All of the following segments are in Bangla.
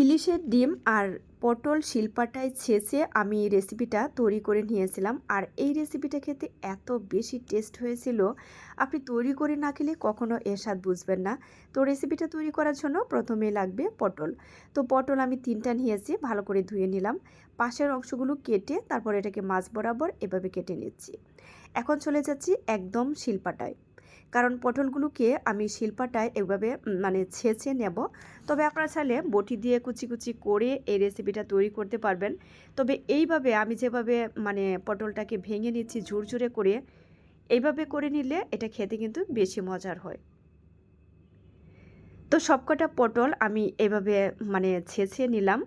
ইলিশের ডিম আর পটল শিল্পাটায় ছেঁচে আমি রেসিপিটা তৈরি করে নিয়েছিলাম। আর এই রেসিপিটা খেতে এত বেশি টেস্ট হয়েছিল। আপনি তৈরি করে না খেলে কখনো এর স্বাদ বুঝবেন না। তো রেসিপিটা তৈরি করার জন্য প্রথমে লাগবে পটল। তো পটল আমি তিনটা নিয়েছি, ভালো করে ধুয়ে নিলাম। পাশের অংশগুলো কেটে তারপর এটাকে মাছ বরাবর এভাবে কেটে নিচ্ছি। এখন চলে যাচ্ছি একদম শিলপাটায়। কারণ পটলগুলোকে আমি শিলপাটায় এভাবে মানে ছেঁচে নেব। তবে আপনারা চাইলে বটি দিয়ে কুচি কুচি করে এই রেসিপিটা তৈরি করতে পারবেন। তবে এইভাবে আমি যেভাবে মানে পটলটাকে ভেঙে নিচ্ছি ঝুরঝুরে করে, এইভাবে করে নিলে এটা খেতে কিন্তু বেশি মজার হয়। তো সবকটা পটল আমি এভাবে মানে ছেঁচে নিলাম।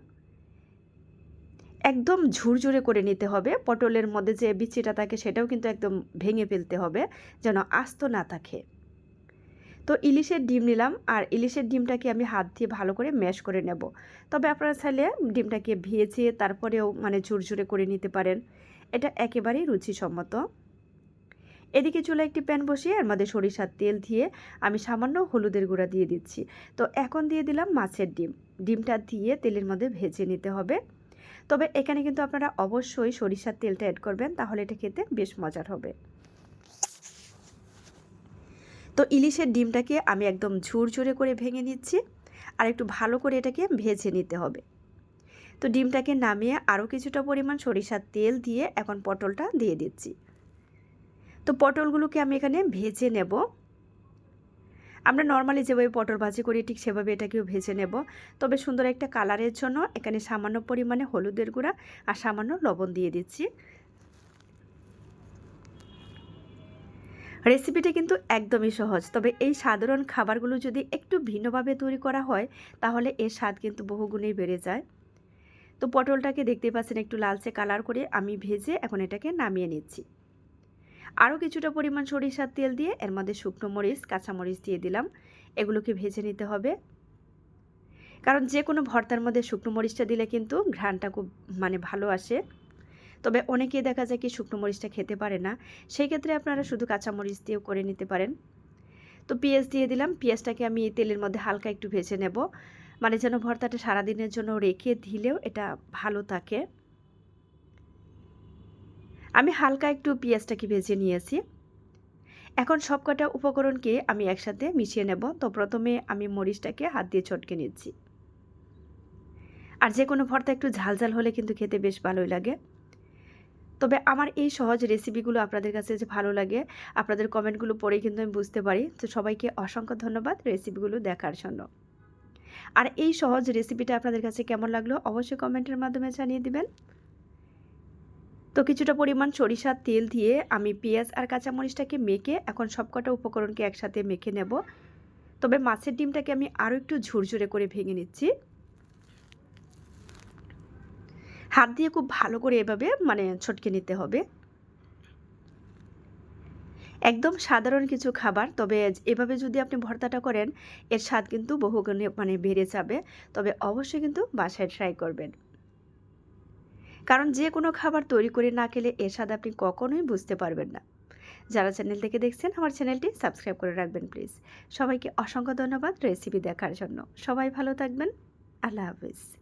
একদম ঝুরঝুরে করে নিতে হবে। পটলের মধ্যে যে বিচিটা থাকে সেটাও কিন্তু একদম ভেঙে ফেলতে হবে, যেন আস্ত না থাকে। তো ইলিশের ডিম নিলাম, আর ইলিশের ডিমটাকে আমি হাত দিয়ে ভালো করে ম্যাশ করে নেব। তবে আপনারা চাইলে ডিমটাকে ভেজে তারপরেও মানে ঝুরঝুরে করে নিতে পারেন। এটা একেবারেই রুচিসম্মত। এদিকে চুলা একটি প্যান বসিয়ে এর মধ্যে সরিষার তেল দিয়ে আমি সামান্য হলুদের গুঁড়া দিয়ে দিচ্ছি। তো এখন দিয়ে দিলাম মাছের ডিম। ডিমটা দিয়ে তেলের মধ্যে ভেজে নিতে হবে। তবে এখানে কিন্তু আপনারা অবশ্যই সরিষার তেলটা অ্যাড করবেন, তাহলে এটা খেতে বেশ মজার হবে। তো ইলিশের ডিমটাকে আমি একদম ঝুরঝুরে করে ভেঙে নিচ্ছি, আর একটু ভালো করে এটাকে ভেজে নিতে হবে। তো ডিমটাকে নামিয়ে আরও কিছুটা পরিমাণ সরিষার তেল দিয়ে এখন পটলটা দিয়ে দিচ্ছি। তো পটলগুলোকে আমি এখানে ভেজে নেব। আমরা নর্মালি যেভাবে পটল ভাজি করি, ঠিক সেভাবে এটাকেও ভেজে নেব। তবে সুন্দর একটা কালারের জন্য এখানে সামান্য পরিমাণে হলুদের গুঁড়া আর সামান্য লবণ দিয়ে দিচ্ছি। রেসিপিটা কিন্তু একদমই সহজ, তবে এই সাধারণ খাবারগুলো যদি একটু ভিন্নভাবে তৈরি করা হয়, তাহলে এর স্বাদ কিন্তু বহুগুণেই বেড়ে যায়। তো পটলটাকে দেখতে পাচ্ছেন একটু লালচে কালার করে আমি ভেজে এখন এটাকে নামিয়ে নিচ্ছি। আরও কিছুটা পরিমাণ সরিষার তেল দিয়ে এর মধ্যে শুকনো মরিচ কাঁচামরিচ দিয়ে দিলাম। এগুলোকে ভেজে নিতে হবে। কারণ যে কোনো ভর্তার মধ্যে শুকনো মরিচটা দিলে কিন্তু ঘ্রাণটা খুব মানে ভালো আসে। তবে অনেকেই দেখা যায় কি শুকনো মরিচটা খেতে পারে না। সেই ক্ষেত্রে আপনারা শুধু কাঁচামরিচ দিয়েও করে নিতে পারেন। তো পেঁয়াজ দিয়ে দিলাম। পেঁয়াজটাকে আমি তেলের মধ্যে হালকা একটু ভেজে নেব। মানে যেন ভর্তাটা সারাদিনের জন্য রেখে দিলেও এটা ভালো থাকে। আমি হালকা একটু পেঁয়াজটাকে ভেজে নিয়েছি। এখন সবকটা উপকরণকে আমি একসাথে মিশিয়ে নেব। তো প্রথমে আমি মরিচটাকে হাত দিয়ে ছটকে নিচ্ছি। আর যে কোনো ভর্তা একটু ঝালঝাল হলে কিন্তু খেতে বেশ ভালোই লাগে। তবে আমার এই সহজ রেসিপিগুলো আপনাদের কাছে যে ভালো লাগে, আপনাদের কমেন্টগুলো পড়েই কিন্তু আমি বুঝতে পারি। তো সবাইকে অসংখ্য ধন্যবাদ রেসিপিগুলো দেখার জন্য। আর এই সহজ রেসিপিটা আপনাদের কাছে কেমন লাগল অবশ্যই কমেন্টের মাধ্যমে জানিয়ে দিবেন। তো কিছুটা পরিমাণ সরিষার তেল দিয়ে আমি পেঁয়াজ আর কাঁচামরিচটাকে মেখে এখন সবকটা উপকরণকে একসাথে মেখে নেব। তবে মাছের ডিমটাকে আমি আরও একটু ঝুরঝুরে করে ভেঙে নিচ্ছি। হাত দিয়ে খুব ভালো করে এভাবে মানে ছটকে নিতে হবে। একদম সাধারণ কিছু খাবার, তবে এভাবে যদি আপনি ভর্তাটা করেন, এর স্বাদ কিন্তু বহুগুণে মানে বেড়ে যাবে। তবে অবশ্যই কিন্তু বাসায় ট্রাই করবেন। কারণ যে কোনো খাবার তৈরি করে না খেলে এর স্বাদ আপনি কখনোই বুঝতে পারবেন না। যারা চ্যানেল থেকে দেখছেন, আমার চ্যানেলটি সাবস্ক্রাইব করে রাখবেন প্লিজ সবাইকে অসংখ্য ধন্যবাদ রেসিপি দেখার জন্য। সবাই ভালো থাকবেন। আল্লাহ হাফিজ।